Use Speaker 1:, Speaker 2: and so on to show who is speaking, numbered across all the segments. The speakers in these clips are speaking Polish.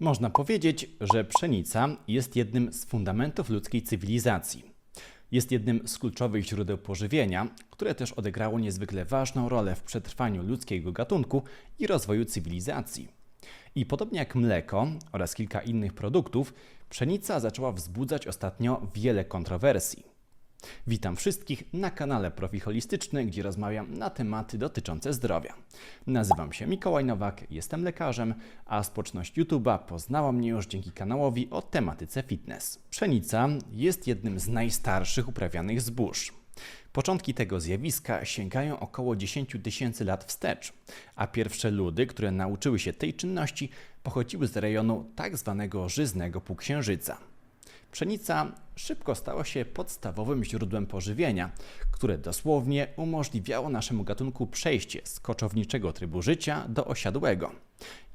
Speaker 1: Można powiedzieć, że pszenica jest jednym z fundamentów ludzkiej cywilizacji. Jest jednym z kluczowych źródeł pożywienia, które też odegrało niezwykle ważną rolę w przetrwaniu ludzkiego gatunku i rozwoju cywilizacji. I podobnie jak mleko oraz kilka innych produktów, pszenica zaczęła wzbudzać ostatnio wiele kontrowersji. Witam wszystkich na kanale Profil Holistyczny, gdzie rozmawiam na tematy dotyczące zdrowia. Nazywam się Mikołaj Nowak, jestem lekarzem, a społeczność YouTube'a poznała mnie już dzięki kanałowi o tematyce fitness. Pszenica jest jednym z najstarszych uprawianych zbóż. Początki tego zjawiska sięgają około 10 tysięcy lat wstecz, a pierwsze ludy, które nauczyły się tej czynności, pochodziły z rejonu tak zwanego żyznego półksiężyca. Pszenica szybko stała się podstawowym źródłem pożywienia, które dosłownie umożliwiało naszemu gatunku przejście z koczowniczego trybu życia do osiadłego.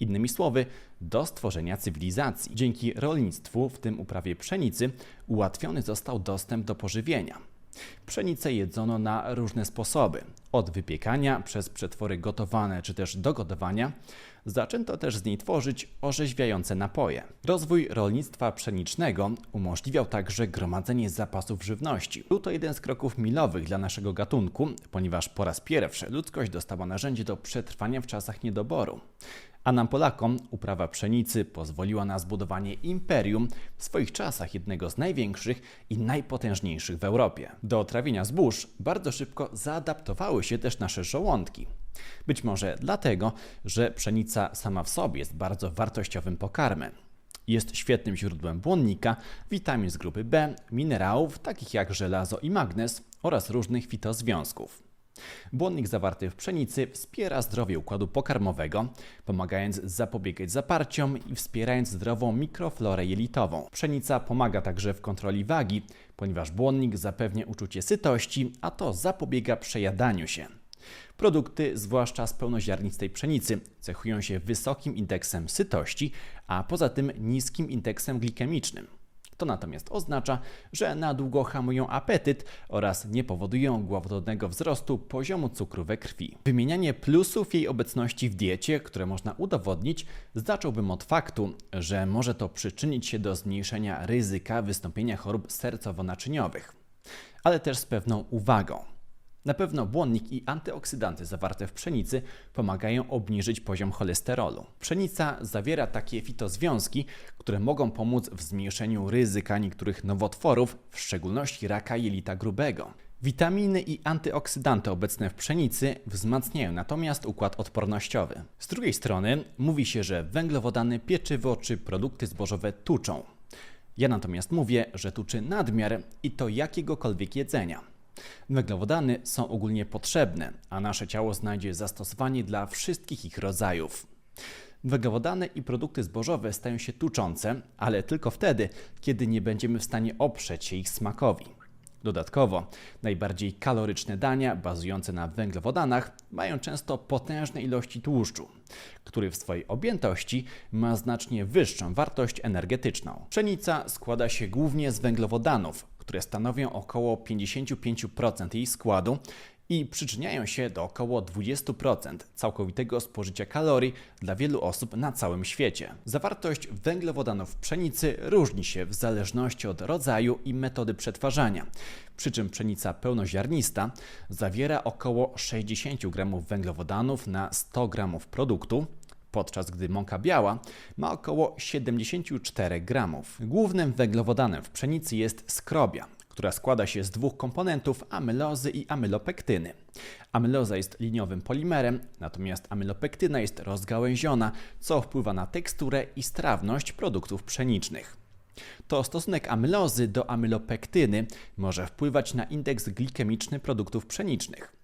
Speaker 1: Innymi słowy, do stworzenia cywilizacji. Dzięki rolnictwu, w tym uprawie pszenicy, ułatwiony został dostęp do pożywienia. Pszenicę jedzono na różne sposoby, od wypiekania przez przetwory gotowane czy też do gotowania, Zaczęto też z niej tworzyć orzeźwiające napoje. Rozwój rolnictwa pszenicznego umożliwiał także gromadzenie zapasów żywności. Był to jeden z kroków milowych dla naszego gatunku, ponieważ po raz pierwszy ludzkość dostała narzędzie do przetrwania w czasach niedoboru. A nam Polakom uprawa pszenicy pozwoliła na zbudowanie imperium w swoich czasach jednego z największych i najpotężniejszych w Europie. Do trawienia zbóż bardzo szybko zaadaptowały się też nasze żołądki. Być może dlatego, że pszenica sama w sobie jest bardzo wartościowym pokarmem. Jest świetnym źródłem błonnika, witamin z grupy B, minerałów takich jak żelazo i magnez oraz różnych fitozwiązków. Błonnik zawarty w pszenicy wspiera zdrowie układu pokarmowego, pomagając zapobiegać zaparciom i wspierając zdrową mikroflorę jelitową. Pszenica pomaga także w kontroli wagi, ponieważ błonnik zapewnia uczucie sytości, a to zapobiega przejadaniu się. Produkty, zwłaszcza z pełnoziarnistej pszenicy, cechują się wysokim indeksem sytości, a poza tym niskim indeksem glikemicznym. To natomiast oznacza, że na długo hamują apetyt oraz nie powodują gwałtownego wzrostu poziomu cukru we krwi. Wymienianie plusów jej obecności w diecie, które można udowodnić, zacząłbym od faktu, że może to przyczynić się do zmniejszenia ryzyka wystąpienia chorób sercowo-naczyniowych, ale też z pewną uwagą. Na pewno błonnik i antyoksydanty zawarte w pszenicy pomagają obniżyć poziom cholesterolu. Pszenica zawiera takie fitozwiązki, które mogą pomóc w zmniejszeniu ryzyka niektórych nowotworów, w szczególności raka jelita grubego. Witaminy i antyoksydanty obecne w pszenicy wzmacniają natomiast układ odpornościowy. Z drugiej strony mówi się, że węglowodany, pieczywo czy produkty zbożowe tuczą. Ja natomiast mówię, że tuczy nadmiar i to jakiegokolwiek jedzenia. Węglowodany są ogólnie potrzebne, a nasze ciało znajdzie zastosowanie dla wszystkich ich rodzajów. Węglowodany i produkty zbożowe stają się tuczące, ale tylko wtedy, kiedy nie będziemy w stanie oprzeć się ich smakowi. Dodatkowo, najbardziej kaloryczne dania bazujące na węglowodanach mają często potężne ilości tłuszczu, który w swojej objętości ma znacznie wyższą wartość energetyczną. Pszenica składa się głównie z węglowodanów, które stanowią około 55% jej składu i przyczyniają się do około 20% całkowitego spożycia kalorii dla wielu osób na całym świecie. Zawartość węglowodanów w pszenicy różni się w zależności od rodzaju i metody przetwarzania. Przy czym pszenica pełnoziarnista zawiera około 60 g węglowodanów na 100 g produktu, podczas gdy mąka biała ma około 74 gramów. Głównym węglowodanem w pszenicy jest skrobia, która składa się z dwóch komponentów amylozy i amylopektyny. Amyloza jest liniowym polimerem, natomiast amylopektyna jest rozgałęziona, co wpływa na teksturę i strawność produktów pszenicznych. To stosunek amylozy do amylopektyny może wpływać na indeks glikemiczny produktów pszenicznych.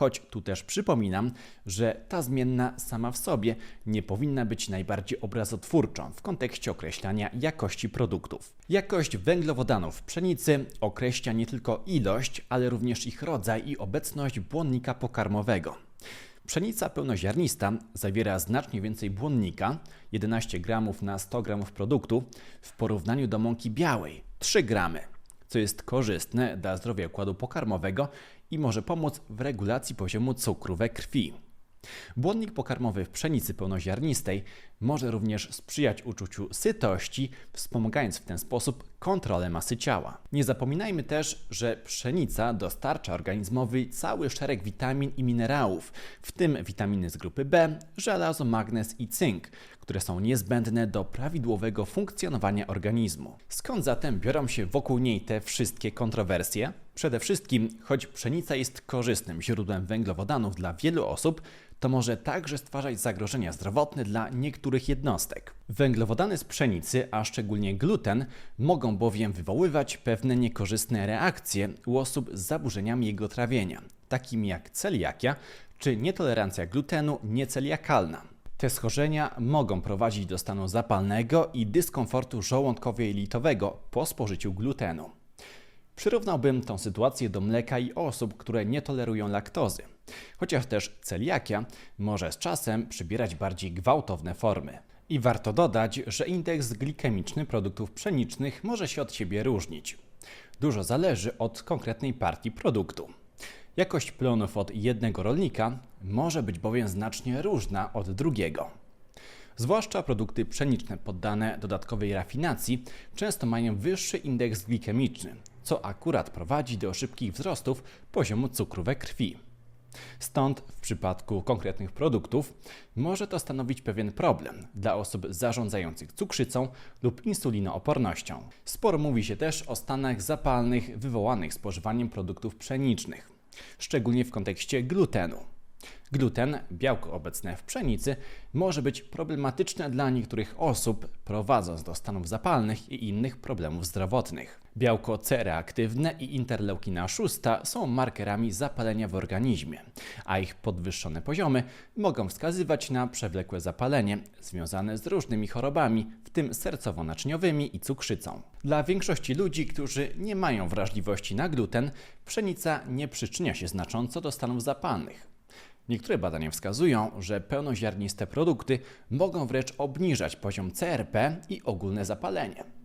Speaker 1: Choć tu też przypominam, że ta zmienna sama w sobie nie powinna być najbardziej obrazotwórczą w kontekście określania jakości produktów. Jakość węglowodanów pszenicy określa nie tylko ilość, ale również ich rodzaj i obecność błonnika pokarmowego. Pszenica pełnoziarnista zawiera znacznie więcej błonnika 11 g na 100 g produktu w porównaniu do mąki białej 3 gramy co jest korzystne dla zdrowia układu pokarmowego i może pomóc w regulacji poziomu cukru we krwi. Błonnik pokarmowy w pszenicy pełnoziarnistej może również sprzyjać uczuciu sytości, wspomagając w ten sposób kontrolę masy ciała. Nie zapominajmy też, że pszenica dostarcza organizmowi cały szereg witamin i minerałów, w tym witaminy z grupy B, żelazo, magnez i cynk, które są niezbędne do prawidłowego funkcjonowania organizmu. Skąd zatem biorą się wokół niej te wszystkie kontrowersje? Przede wszystkim, choć pszenica jest korzystnym źródłem węglowodanów dla wielu osób, to może także stwarzać zagrożenia zdrowotne dla niektórych jednostek. Węglowodany z pszenicy, a szczególnie gluten, mogą bowiem wywoływać pewne niekorzystne reakcje u osób z zaburzeniami jego trawienia, takimi jak celiakia czy nietolerancja glutenu nieceliakalna. Te schorzenia mogą prowadzić do stanu zapalnego i dyskomfortu żołądkowo-jelitowego po spożyciu glutenu. Przyrównałbym tą sytuację do mleka i osób, które nie tolerują laktozy, chociaż też celiakia może z czasem przybierać bardziej gwałtowne formy. I warto dodać, że indeks glikemiczny produktów pszenicznych może się od siebie różnić. Dużo zależy od konkretnej partii produktu. Jakość plonów od jednego rolnika może być bowiem znacznie różna od drugiego. Zwłaszcza produkty pszeniczne poddane dodatkowej rafinacji często mają wyższy indeks glikemiczny, co akurat prowadzi do szybkich wzrostów poziomu cukru we krwi. Stąd w przypadku konkretnych produktów może to stanowić pewien problem dla osób zarządzających cukrzycą lub insulinoopornością. Sporo mówi się też o stanach zapalnych wywołanych spożywaniem produktów pszenicznych, szczególnie w kontekście glutenu. Gluten, białko obecne w pszenicy, może być problematyczne dla niektórych osób, prowadząc do stanów zapalnych i innych problemów zdrowotnych. Białko C reaktywne i interleukina 6 są markerami zapalenia w organizmie, a ich podwyższone poziomy mogą wskazywać na przewlekłe zapalenie związane z różnymi chorobami, w tym sercowo-naczyniowymi i cukrzycą. Dla większości ludzi, którzy nie mają wrażliwości na gluten, pszenica nie przyczynia się znacząco do stanów zapalnych. Niektóre badania wskazują, że pełnoziarniste produkty mogą wręcz obniżać poziom CRP i ogólne zapalenie.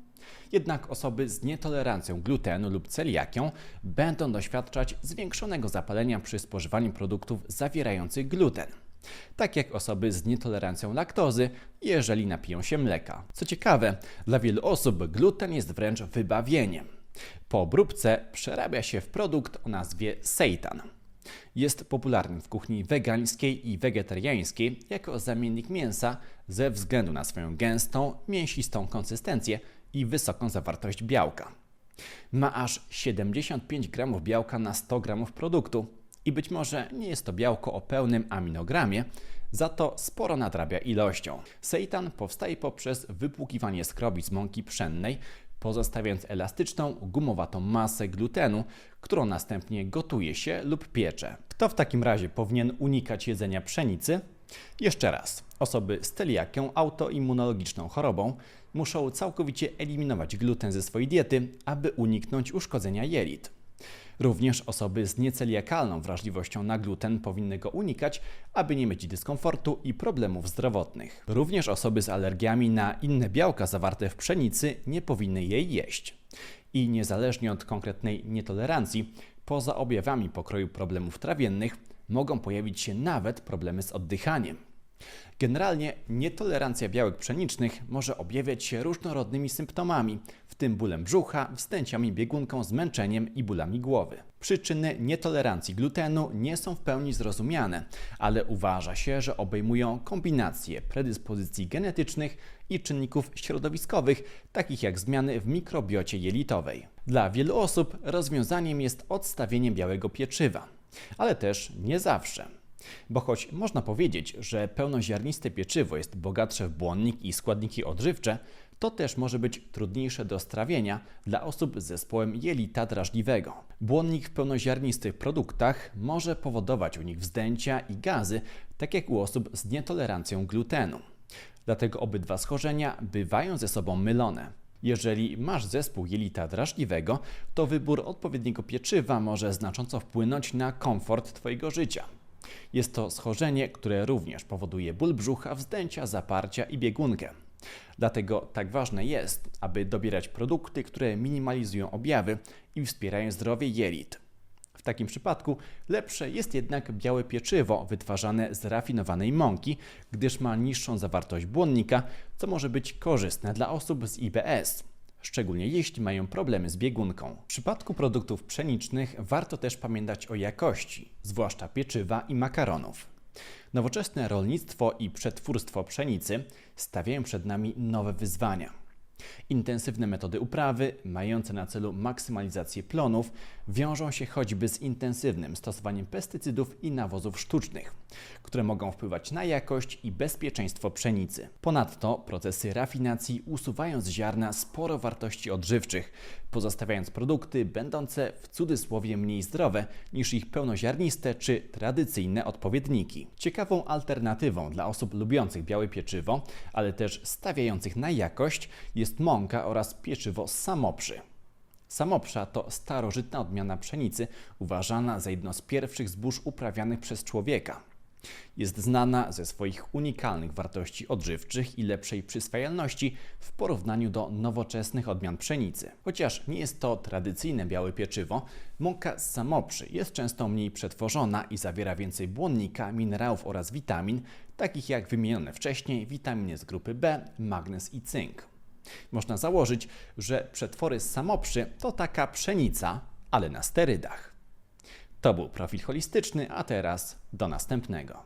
Speaker 1: Jednak osoby z nietolerancją glutenu lub celiakią będą doświadczać zwiększonego zapalenia przy spożywaniu produktów zawierających gluten. Tak jak osoby z nietolerancją laktozy, jeżeli napiją się mleka. Co ciekawe, dla wielu osób gluten jest wręcz wybawieniem. Po obróbce przerabia się w produkt o nazwie seitan. Jest popularny w kuchni wegańskiej i wegetariańskiej jako zamiennik mięsa ze względu na swoją gęstą, mięsistą konsystencję i wysoką zawartość białka. Ma aż 75 g białka na 100 g produktu i być może nie jest to białko o pełnym aminogramie, za to sporo nadrabia ilością. Seitan powstaje poprzez wypłukiwanie skrobi z mąki pszennej, pozostawiając elastyczną, gumowatą masę glutenu, którą następnie gotuje się lub piecze. Kto w takim razie powinien unikać jedzenia pszenicy? Jeszcze raz, osoby z celiakią, autoimmunologiczną chorobą muszą całkowicie eliminować gluten ze swojej diety, aby uniknąć uszkodzenia jelit. Również osoby z nieceliakalną wrażliwością na gluten powinny go unikać, aby nie mieć dyskomfortu i problemów zdrowotnych. Również osoby z alergiami na inne białka zawarte w pszenicy nie powinny jej jeść. I niezależnie od konkretnej nietolerancji, poza objawami pokroju problemów trawiennych, mogą pojawić się nawet problemy z oddychaniem. Generalnie nietolerancja białek pszenicznych może objawiać się różnorodnymi symptomami, w tym bólem brzucha, wstęciami biegunką, zmęczeniem i bólami głowy. Przyczyny nietolerancji glutenu nie są w pełni zrozumiane, ale uważa się, że obejmują kombinację predyspozycji genetycznych i czynników środowiskowych, takich jak zmiany w mikrobiocie jelitowej. Dla wielu osób rozwiązaniem jest odstawienie białego pieczywa, ale też nie zawsze. Bo choć można powiedzieć, że pełnoziarniste pieczywo jest bogatsze w błonnik i składniki odżywcze, to też może być trudniejsze do strawienia dla osób z zespołem jelita drażliwego. Błonnik w pełnoziarnistych produktach może powodować u nich wzdęcia i gazy, tak jak u osób z nietolerancją glutenu. Dlatego obydwa schorzenia bywają ze sobą mylone. Jeżeli masz zespół jelita drażliwego, to wybór odpowiedniego pieczywa może znacząco wpłynąć na komfort Twojego życia. Jest to schorzenie, które również powoduje ból brzucha, wzdęcia, zaparcia i biegunkę. Dlatego tak ważne jest, aby dobierać produkty, które minimalizują objawy i wspierają zdrowie jelit. W takim przypadku lepsze jest jednak białe pieczywo wytwarzane z rafinowanej mąki, gdyż ma niższą zawartość błonnika, co może być korzystne dla osób z IBS szczególnie jeśli mają problemy z biegunką. W przypadku produktów pszenicznych warto też pamiętać o jakości, zwłaszcza pieczywa i makaronów. Nowoczesne rolnictwo i przetwórstwo pszenicy stawiają przed nami nowe wyzwania. Intensywne metody uprawy, mające na celu maksymalizację plonów, wiążą się choćby z intensywnym stosowaniem pestycydów i nawozów sztucznych, które mogą wpływać na jakość i bezpieczeństwo pszenicy. Ponadto procesy rafinacji usuwają z ziarna sporo wartości odżywczych, pozostawiając produkty będące w cudzysłowie mniej zdrowe niż ich pełnoziarniste czy tradycyjne odpowiedniki. Ciekawą alternatywą dla osób lubiących białe pieczywo, ale też stawiających na jakość jest mąka oraz pieczywo samoprzy. Samoprza to starożytna odmiana pszenicy, uważana za jedno z pierwszych zbóż uprawianych przez człowieka. Jest znana ze swoich unikalnych wartości odżywczych i lepszej przyswajalności w porównaniu do nowoczesnych odmian pszenicy. Chociaż nie jest to tradycyjne białe pieczywo, mąka z samoprzy jest często mniej przetworzona i zawiera więcej błonnika, minerałów oraz witamin, takich jak wymienione wcześniej witaminy z grupy B, magnez i cynk. Można założyć, że przetwory z samoprzy to taka pszenica, ale na sterydach. To był profil holistyczny, a teraz do następnego.